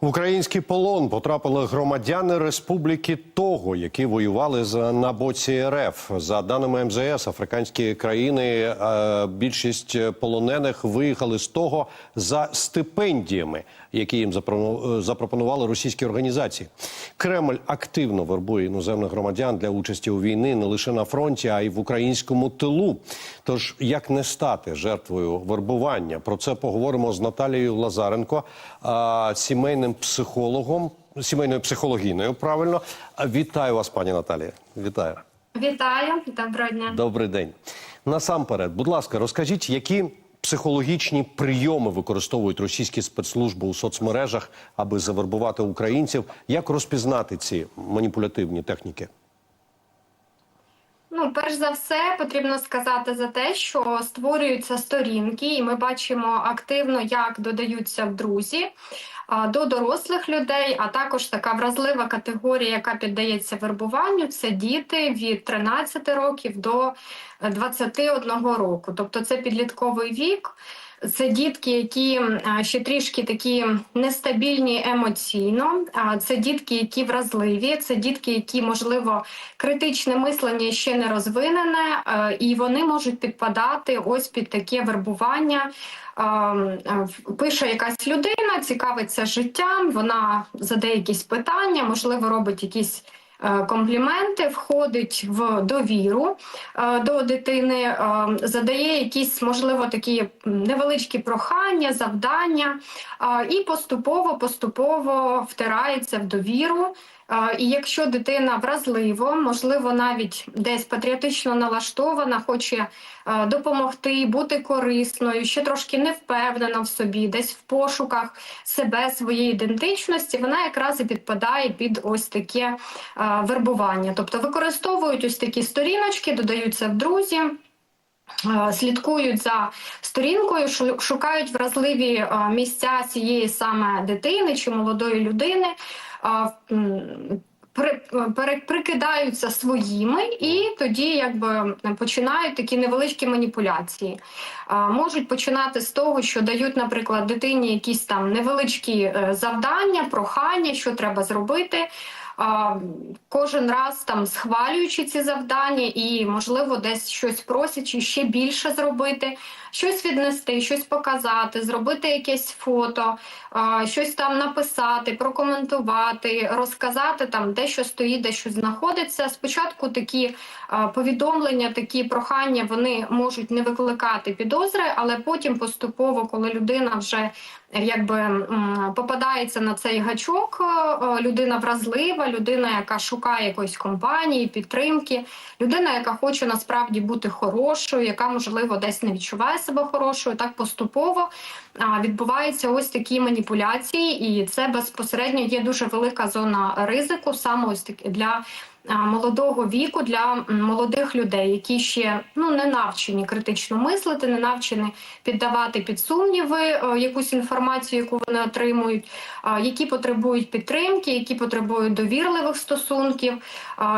В український полон потрапили громадяни Республіки Того, які воювали за на боці РФ. За даними МЗС, африканські країни е, більшість полонених виїхали з того за стипендіями, які їм е, запропонували російські організації. Кремль активно вербує іноземних громадян для участі у війни не лише на фронті, а й в українському тилу. Тож як не стати жертвою вербування? Про це поговоримо з Наталією Лазаренко, сімейним психологом, сімейною психологіною. Правильно, вітаю вас, пані Наталія. Вітаю. Вітаю, доброго дня. Добрий день. Насамперед, будь ласка, розкажіть, які психологічні прийоми використовують російські спецслужби у соцмережах, аби завербувати українців? Як розпізнати ці маніпулятивні техніки? Ну, перш за все, потрібно сказати за те, що створюються сторінки, і ми бачимо активно, як додаються в друзі до дорослих людей, а також така вразлива категорія, яка піддається вербуванню, це діти від 13 років до 21 року. Тобто це підлітковий вік. Це дітки, які ще трішки такі нестабільні емоційно. Це дітки, які вразливі, це дітки, які можливо критичне мислення ще не розвинене, і вони можуть підпадати ось під таке вербування. Пише якась людина, цікавиться життям, вона задає якісь питання, можливо, робить якісь. Е, Компліменти входить в довіру е, до дитини, е, задає якісь, можливо, такі невеличкі прохання, завдання, і поступово поступово втирається в довіру. І якщо дитина вразливо, можливо, навіть десь патріотично налаштована, хоче е, допомогти, бути корисною, ще трошки не впевнена в собі, десь в пошуках себе, своєї ідентичності, вона якраз і підпадає під ось таке е, вербування. Тобто використовують ось такі сторіночки, додаються в друзі. Е, Слідкують за сторінкою, шу- шукають вразливі е, місця цієї саме дитини чи молодої людини, е, прикидаються своїми, і тоді якби починають такі невеличкі маніпуляції. Можуть починати з того, що дають, наприклад, дитині якісь там невеличкі завдання, прохання, що треба зробити. Кожен раз там схвалюючи ці завдання і, можливо, десь щось просячи ще більше зробити, щось віднести, щось показати, зробити якесь фото, щось там написати, прокоментувати, розказати там, де що стоїть, де що знаходиться. Спочатку такі повідомлення, такі прохання вони можуть не викликати підозри, але потім поступово, коли людина вже якби попадається на цей гачок, людина вразлива, людина, яка шукає якоїсь компанії, підтримки, людина, яка хоче насправді бути хорошою, яка можливо десь не відчуває себе хорошою, так поступово відбуваються ось такі маніпуляції, і це безпосередньо є дуже велика зона ризику саме ось для. А, Молодого віку для молодих людей, які ще ну не навчені критично мислити, не навчені піддавати під сумніви е, якусь інформацію, яку вони отримують, які потребують підтримки, які потребують довірливих стосунків,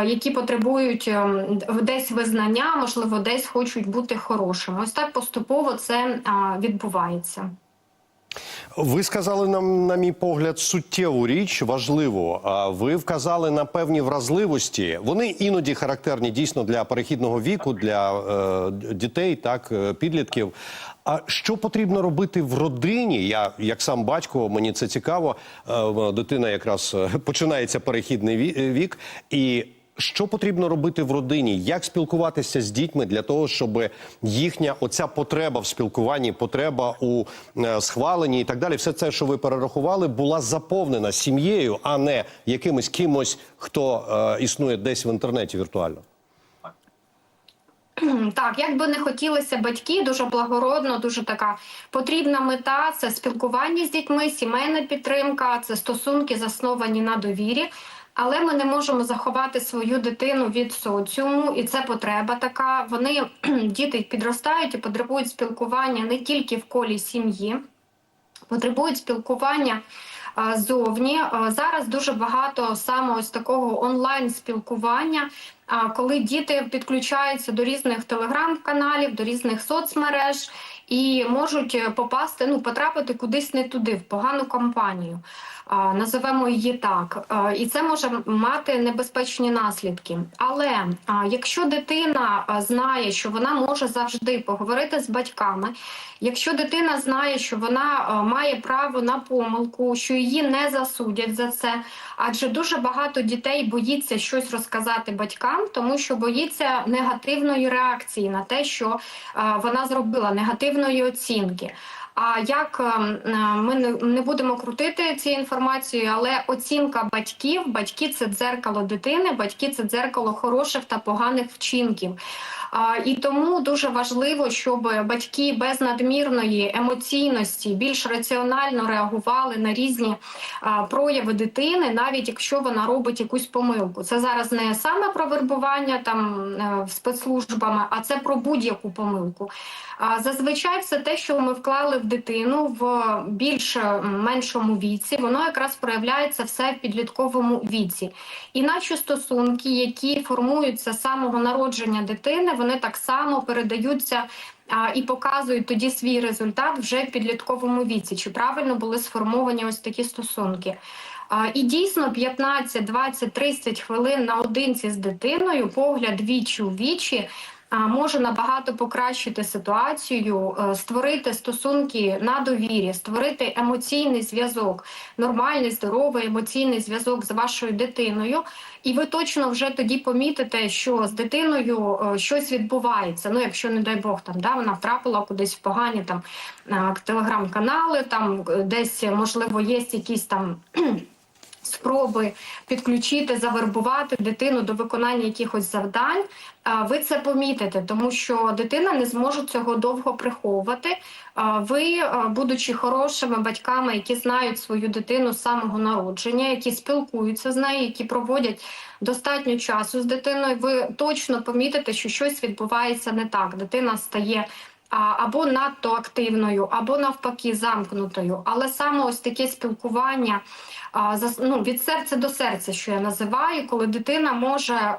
які потребують ем, десь визнання, можливо, десь хочуть бути хорошими. Ось так поступово це відбувається. Ви сказали нам, на мій погляд, суттєву річ, важливу. Ви вказали на певні вразливості. Вони іноді характерні дійсно для перехідного віку, для е, дітей, так е, підлітків. А що потрібно робити в родині? Я, як сам батько, мені це цікаво. Е, дитина якраз е, починається перехідний вік і. Що потрібно робити в родині? Як спілкуватися з дітьми для того, щоб їхня оця потреба в спілкуванні, потреба у е, схваленні і так далі, все це, що ви перерахували, була заповнена сім'єю, а не якимось кимось, хто е, існує десь в інтернеті віртуально? Так, як би не хотілося батьки, дуже благородно, дуже така потрібна мета це спілкування з дітьми, сімейна підтримка, це стосунки засновані на довірі. Але ми не можемо заховати свою дитину від соціуму, і це потреба така. Вони діти підростають і потребують спілкування не тільки в колі сім'ї, потребують спілкування зовні. Зараз дуже багато саме ось такого онлайн спілкування. Коли діти підключаються до різних телеграм-каналів, до різних соцмереж, і можуть е, попасти, ну потрапити кудись не туди, в погану компанію. Називемо її так, і це може мати небезпечні наслідки. Але якщо дитина знає, що вона може завжди поговорити з батьками, якщо дитина знає, що вона має право на помилку, що її не засудять за це, адже дуже багато дітей боїться щось розказати батькам, тому що боїться негативної реакції на те, що вона зробила, негативної оцінки. А як ем, е, ми не, будемо крутити цією інформацією, але оцінка батьків, батьки це дзеркало дитини, батьки це дзеркало хороших та поганих вчинків. І тому дуже важливо, щоб батьки без надмірної емоційності більш раціонально реагували на різні прояви дитини, навіть якщо вона робить якусь помилку. Це зараз не саме про вербування там е, спецслужбами, а це про будь-яку помилку. Зазвичай все те, що ми вклали в дитину в більш меншому віці, воно якраз проявляється все в підлітковому віці. І наші стосунки, які формуються з самого народження дитини, вони так само передаються. І показують тоді свій результат вже в підлітковому віці, чи правильно були сформовані ось такі стосунки. І дійсно 15, 20, 30 хвилин наодинці з дитиною, погляд вічі у вічі може набагато покращити ситуацію, е, створити стосунки на довірі, створити емоційний зв'язок, нормальний, здоровий емоційний зв'язок з вашою дитиною. І ви точно вже тоді помітите, що з дитиною е, щось відбувається. Ну, якщо не дай Бог, там да вона втрапила кудись в погані там е, телеграм-канали, там е, десь можливо є якісь там. Спроби підключити, завербувати дитину до виконання якихось завдань, а, ви це помітите, тому що дитина не зможе цього довго приховувати. Ви, будучи хорошими батьками, які знають свою дитину з самого народження, які спілкуються з нею, які проводять достатньо часу з дитиною, ви точно помітите, що щось відбувається не так. Дитина стає або надто активною, або навпаки замкнутою. Але саме ось таке спілкування ну, від серця до серця, що я називаю, коли дитина може.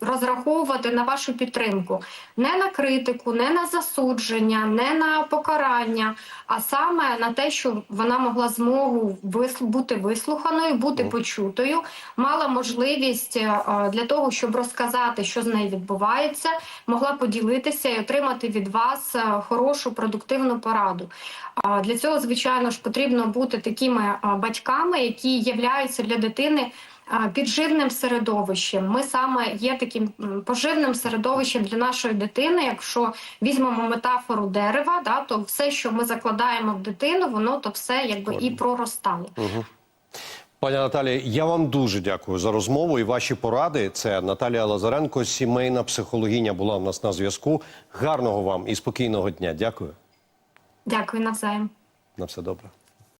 Розраховувати на вашу підтримку не на критику, не на засудження, не на покарання, а саме на те, що вона могла змогу бути вислуханою, бути почутою, мала можливість е, для того, щоб розказати, що з нею відбувається, могла поділитися і отримати від вас е, хорошу продуктивну пораду. Для цього, звичайно ж, потрібно бути такими батьками, які являються для дитини. Підживним середовищем ми саме є таким поживним середовищем для нашої дитини. Якщо візьмемо метафору дерева, да то все, що ми закладаємо в дитину, воно то все якби і проростає. Пані Наталі, я вам дуже дякую за розмову і ваші поради. Це Наталія Лазаренко, сімейна психологиня, була в нас на зв'язку. Гарного вам і спокійного дня. Дякую. Дякую навзаєм. На все добре.